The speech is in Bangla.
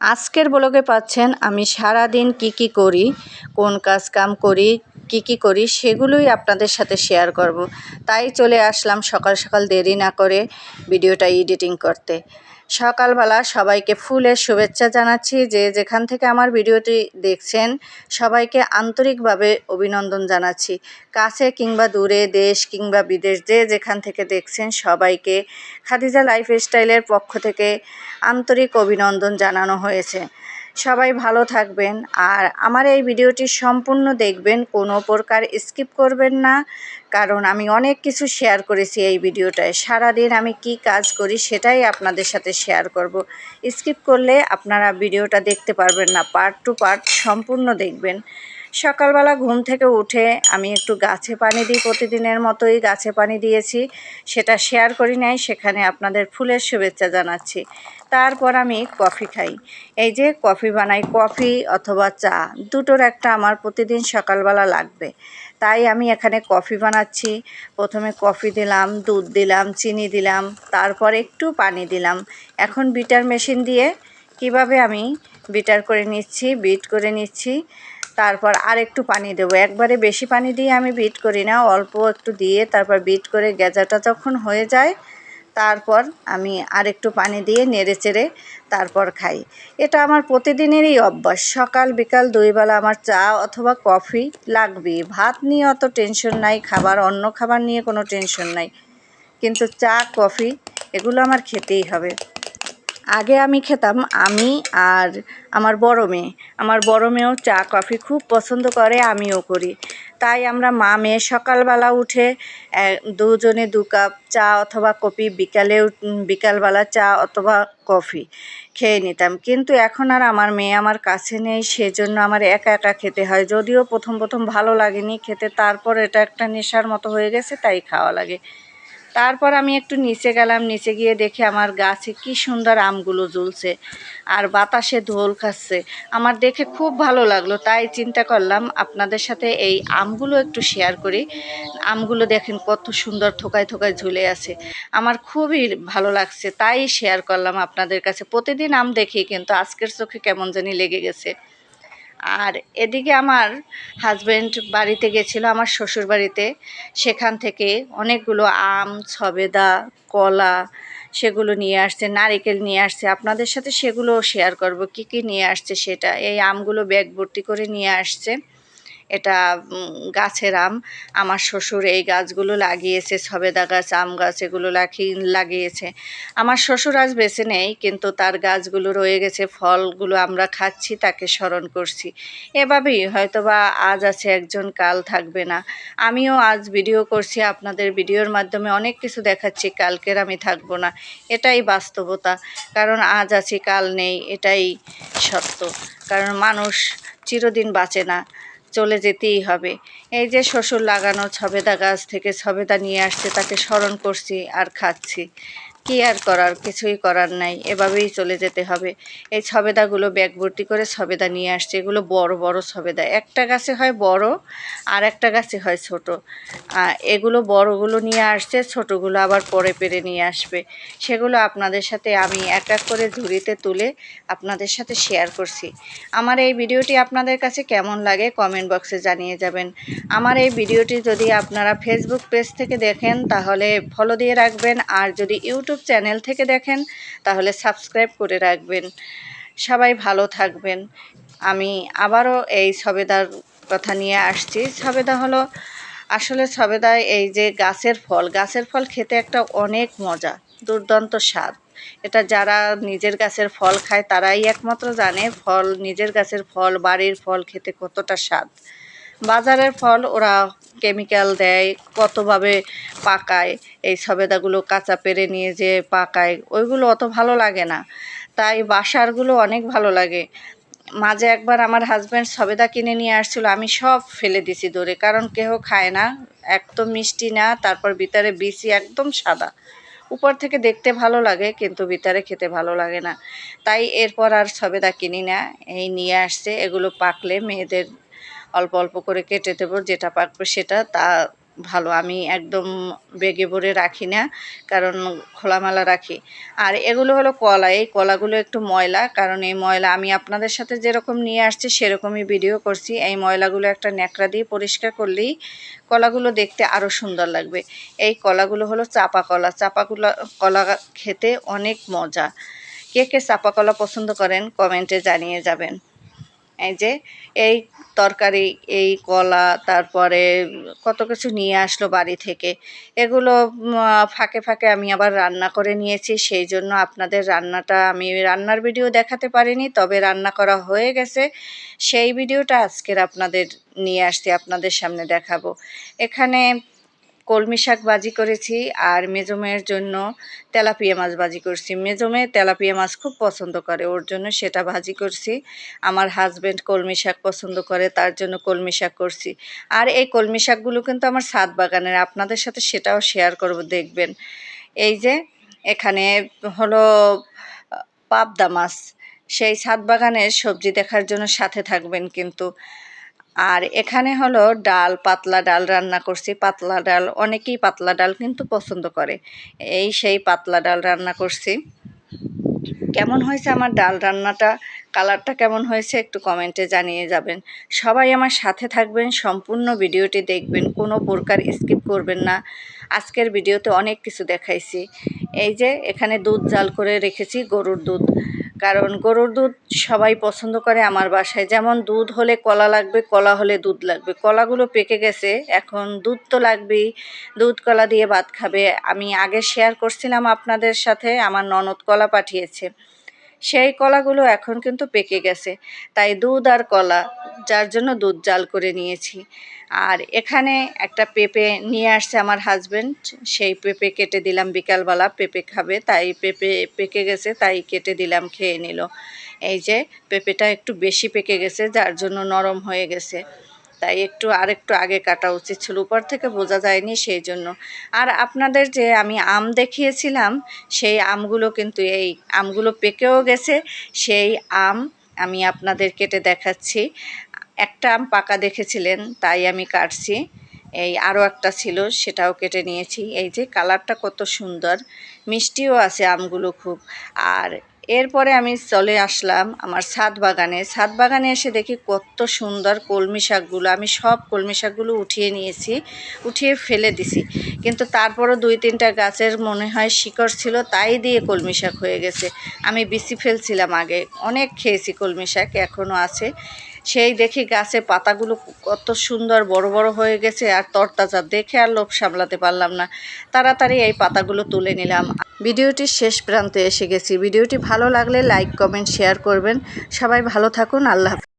আজকের ব্লগে পাচ্ছেন আমি সারা দিন কি কি করি, কোন কাজ কাম করি, কি কি করি সেগুলোই আপনাদের সাথে শেয়ার করব। তাই চলে আসলাম সকাল সকাল দেরি না করে ভিডিওটা এডিটিং করতে। সকালবেলা সবাইকে ফুলের শুভেচ্ছা জানাচ্ছি যে যেখান থেকে আমার ভিডিওটি দেখছেন, সবাইকে আন্তরিকভাবে অভিনন্দন জানাচ্ছি। কাছে কিংবা দূরে, দেশ কিংবা বিদেশ, যে যেখান থেকে দেখছেন সবাইকে খাদিজা লাইফস্টাইলের পক্ষ থেকে আন্তরিক অভিনন্দন জানানো হয়েছে। সবাই ভালো থাকবেন। আর আমার এই ভিডিওটি সম্পূর্ণ দেখবেন, কোনো প্রকার স্কিপ করবেন না, কারণ আমি অনেক কিছু শেয়ার করেছি এই ভিডিওটায়। সারাদিন আমি কি কাজ করি সেটাই আপনাদের সাথে শেয়ার করব। স্কিপ করলে আপনারা ভিডিওটা দেখতে পারবেন না, পার্ট টু পার্ট সম্পূর্ণ দেখবেন। সকালবেলা ঘুম থেকে উঠে আমি একটু গাছে পানি দিই, প্রতিদিনের মতোই গাছে পানি দিয়েছি। সেটা শেয়ার করি নাই, সেখানে আপনাদের ফুলের শুভেচ্ছা জানাচ্ছি। তারপর আমি কফি খাই। এই যে কফি বানাই, কফি অথবা চা, দুটোর একটা আমার প্রতিদিন সকালবেলা লাগবে। তাই আমি এখানে কফি বানাচ্ছি। প্রথমে কফি দিলাম, দুধ দিলাম, চিনি দিলাম, তারপর একটু পানি দিলাম। এখন বিটার মেশিন দিয়ে কীভাবে আমি বিটার করে নিচ্ছি, বিট করে নিচ্ছি তারপর আর একটু পানি দেবো। একবারে বেশি পানি দিয়ে আমি বিট করি না, অল্প একটু দিয়ে তারপর বিট করে গেজাটা যখন হয়ে যায়, তারপর আমি আর একটু পানি দিয়ে নেড়ে চেড়ে তারপর খাই। এটা আমার প্রতিদিনেরই অভ্যাস। সকাল, বিকাল দুইবেলা আমার চা অথবা কফি লাগবে ভাত নিয়ে অত টেনশন নাই, খাবার, অন্য খাবার নিয়ে কোনো টেনশন নাই। কিন্তু চা, কফি, এগুলো আমার খেতেই হবে। আগে আমি খেতাম আমি আর আমার বড় মেয়ে। আমার বড় মেয়েও চা, কফি খুব পছন্দ করে, আমিও করি। তাই আমরা মা মেয়ে সকালবেলা উঠে দুজনে দু কাপ চা অথবা কফি বিকালেও বিকালবেলা চা অথবা কফি খেয়ে নিতাম। কিন্তু এখন আর আমার মেয়ে আমার কাছে নেই, সেজন্য আমার একা একা খেতে হয়। যদিও প্রথম প্রথম ভালো লাগেনি খেতে, তারপর এটা একটা নেশার মতো হয়ে গেছে, তাই খাওয়া লাগে। তারপর আমি একটু নিচে গেলাম, নিচে গিয়ে দেখি আমার গাছে কি সুন্দর আমগুলো ঝুলছে আর বাতাসে ধোল খাচ্ছে। আমার দেখে খুব ভালো লাগল, তাই চিন্তা করলাম আপনাদের সাথে এই আমগুলো একটু শেয়ার করি। আমগুলো দেখেন কত সুন্দর থোকায় থোকায় ঝুলে আছে। আমার খুবই ভালো লাগছে, তাই শেয়ার করলাম আপনাদের কাছে। প্রতিদিন আম দেখি, কিন্তু আজকের চোখে কেমন জানি লেগে গেছে। আর এদিকে আমার হাজব্যান্ড বাড়িতে গেছিল, আমার শ্বশুর বাড়িতে। সেখান থেকে অনেকগুলো আম, ছবেদা, কলা সেগুলো নিয়ে আসছে, নারিকেল নিয়ে আসছে। আপনাদের সাথে সেগুলো শেয়ার করব, কি কি নিয়ে আসছে সেটা? এই আমগুলো ব্যাগ ভর্তি করে নিয়ে আসছে। এটা গাছের আম। আমার শ্বশুর এই গাছগুলো লাগিয়েছে, সবেদা গাছ, আম গাছ, এগুলো লাগিয়েছে। আমার শ্বশুর আজ বেছে নেই, কিন্তু তার গাছগুলো রয়ে গেছে, ফলগুলো আমরা খাচ্ছি, তাকে স্মরণ করছি। এভাবেই হয়তোবা আজ আছে, একজন কাল থাকবে না। আমিও আজ ভিডিও করছি, আপনাদের ভিডিওর মাধ্যমে অনেক কিছু দেখাচ্ছি, কালকের আমি থাকব না। এটাই বাস্তবতা। কারণ আজ আছি, কাল নেই, এটাই সত্য। কারণ মানুষ চিরদিন বাঁচে না। চলে যেতেই হবে। এই যে শ্বশুর লাগানো ছবেদা গাছ থেকে ছবেদা নিয়ে আসছে, তাকে স্মরণ করছি আর খাচ্ছি। কি আর করার কিছুই করার নাই, এভাবেই চলে যেতে হবে। এই ছবেদাগুলো ব্যাগ ভর্তি করে ছবেদা নিয়ে আসছে, এগুলো বড় বড় ছবেদা। একটা গাছে হয় বড়, আর একটা গাছে হয় ছোট। এগুলো বড়গুলো নিয়ে আসছে, ছোটগুলো আবার পরে পেরে নিয়ে আসবে। সেগুলো আপনাদের সাথে আমি এক এক করে ঝুড়িতে তুলে আপনাদের সাথে শেয়ার করছি। আমার এই ভিডিওটি আপনাদের কাছে কেমন লাগে কমেন্ট বক্সে জানিয়ে যাবেন। আমার এই ভিডিওটি যদি আপনারা ফেসবুক পেজ থেকে দেখেন, তাহলে ফলো দিয়ে রাখবেন। আর যদি ইউটিউব চ্যানেল থেকে দেখেন, তাহলে সাবস্ক্রাইব করে রাখবেন। সবাই ভালো থাকবেন। আমি আবারও এই সবেদার কথা নিয়ে আসছি। সবেদা হলো, আসলে সবেদায় এই যে গাছের ফল গাছের ফল খেতে একটা অনেক মজা, দুর্দান্ত স্বাদ। এটা যারা নিজের গাছের ফল খায়, তারাই একমাত্র জানে ফল, নিজের গাছের ফল, বাড়ির ফল খেতে কতটা স্বাদ। বাজারের ফল ওরা কেমিক্যাল দেয়, কতভাবে পাকায়, এই সবেদাগুলো কাঁচা পেরে নিয়ে যে পাকায়, ওইগুলো অত ভালো লাগে না। তাই বাসারগুলো অনেক ভালো লাগে। মাঝে একবার আমার হাজব্যান্ড সবেদা কিনে নিয়ে আসছিল, আমি সব ফেলে দিছি দৌড়ে, কারণ কেহ খায় না, একদম মিষ্টি না, তারপর ভিতরে বিচি একদম সাদা। উপর থেকে দেখতে ভালো লাগে, কিন্তু ভিতরে খেতে ভালো লাগে না। তাই এরপর আর সবেদা কিনি না, এই নিয়ে আসছে, এগুলো পাকলে মেয়েদের অল্প অল্প করে কেটে দেবো, যেটা পাকবে সেটা। তা ভালো, আমি একদম বেগে ভরে রাখি না, কারণ খোলামেলা রাখি। আর এগুলো হলো কলা, এই কলাগুলো একটু ময়লা, কারণ এই ময়লা আমি আপনাদের সাথে যেরকম নিয়ে আসছি সেরকমই ভিডিও করছি। এই ময়লাগুলো একটা ন্যাকড়া দিয়ে পরিষ্কার করলেই কলাগুলো দেখতে আরও সুন্দর লাগবে। এই কলাগুলো হলো চাপা কলা। চাপা কলা খেতে অনেক মজা। কে কে চাপা কলা পছন্দ করেন কমেন্টে জানিয়ে যাবেন। এই যে, এই তরকারি, এই কলা, তারপরে কত কিছু নিয়ে আসলো বাড়ি থেকে। এগুলো ফাঁকে ফাঁকে আমি আবার রান্না করে নিয়েছি। সেই জন্য আপনাদের রান্নাটা আমি রান্নার ভিডিও দেখাতে পারিনি, তবে রান্না করা হয়ে গেছে। সেই ভিডিওটা আজকের আপনাদের নিয়ে আসছি, আপনাদের সামনে দেখাবো। এখানে কলমি শাক ভাজি করেছি আর মেজমের জন্য তেলাপিয়া মাছ ভাজি করছি। মেজমে তেলাপিয়া মাছ খুব পছন্দ করে, ওর জন্য সেটা ভাজি করছি। আমার হাজব্যান্ড কলমি শাক পছন্দ করে, তার জন্য কলমি শাক করছি। আর এই কলমি শাকগুলো কিন্তু আমার ছাদ বাগানের, আপনাদের সাথে সেটাও শেয়ার করব, দেখবেন। এই যে, এখানে হলো পাবদা মাছ, সেই ছাদ বাগানের সবজি দেখার জন্য সাথে থাকবেন কিন্তু। আর এখানে হলো ডাল, পাতলা ডাল রান্না করছি। পাতলা ডাল, অনেকেই পাতলা ডাল কিন্তু পছন্দ করে। এই সেই পাতলা ডাল রান্না করছি। কেমন হয়েছে আমার ডাল রান্নাটা? কালারটা কেমন হয়েছে একটু কমেন্টে জানিয়ে যাবেন। সবাই আমার সাথে থাকবেন, সম্পূর্ণ ভিডিওটি দেখবেন, কোনো প্রকার স্কিপ করবেন না। আজকের ভিডিওতে অনেক কিছু দেখাইছি। এই যে এখানে দুধ জাল করে রেখেছি, গরুর দুধ। কারণ গরুর দুধ সবাই পছন্দ করে আমার বাসায়। যেমন দুধ হলে কলা লাগবে, কলা হলে দুধ লাগবে। কলাগুলো পেকে গেছে, এখন দুধ তো লাগবেই। দুধ, কলা দিয়ে ভাত খাবে। আমি আগে শেয়ার করছিলাম আপনাদের সাথে, আমার ননদ কলা পাঠিয়েছে। সেই কলাগুলো এখন কিন্তু পেকে গেছে। তাই দুধ আর কলা, যার জন্য দুধ জাল করে নিয়েছি। আর এখানে একটা পেঁপে নিয়ে আসছে আমার হাজবেন্ড সেই পেঁপে কেটে দিলাম, বিকালবেলা পেঁপে খাবে, তাই পেঁপে পেকে গেছে, তাই কেটে দিলাম, খেয়ে নিল। এই যে, পেঁপেটা একটু বেশি পেকে গেছে, যার জন্য নরম হয়ে গেছে। তাই একটু আর একটু আগে কাটা উচিত ছিল, উপর থেকে বোঝা যায়নি সেই জন্য আর আপনাদের যে আমি আম দেখিয়েছিলাম, সেই আমগুলো কিন্তু এই আমগুলো পেকেও গেছে, সেই আম আমি আপনাদের কেটে দেখাচ্ছি। একটা আম পাকা দেখেছিলেন, তাই আমি কাটছি। এই আরও একটা ছিল, সেটাও কেটে নিয়েছি। এই যে কালারটা কত সুন্দর, মিষ্টিও আছে আমগুলো খুব। আর এরপরে আমি চলে আসলাম আমার ছাদ বাগানে। ছাদ বাগানে এসে দেখি কত সুন্দর কলমি শাকগুলো। আমি সব কলমি শাকগুলো উঠিয়ে নিয়েছি, উঠিয়ে ফেলে দিছি। কিন্তু তারপরও দুই তিনটা গাছের মনে হয় শিকড় ছিল, তাই দিয়ে কলমি শাক হয়ে গেছে। আমি বিসি ফেলছিলাম আগে। অনেক খেয়েছি কলমি শাক এখনও আছে। সেই দেখি গাছে পাতাগুলো কত সুন্দর বড় বড় হয়ে গেছে, আর তরতাজা। দেখে আর লোভ সামলাতে পারলাম না। তাড়াতাড়ি এই পাতাগুলো তুলে নিলাম। ভিডিওটির শেষ প্রান্তে এসে গেছি। ভিডিওটি ভালো লাগলে লাইক কমেন্ট শেয়ার করবেন। সবাই ভালো থাকুন। আল্লাহ।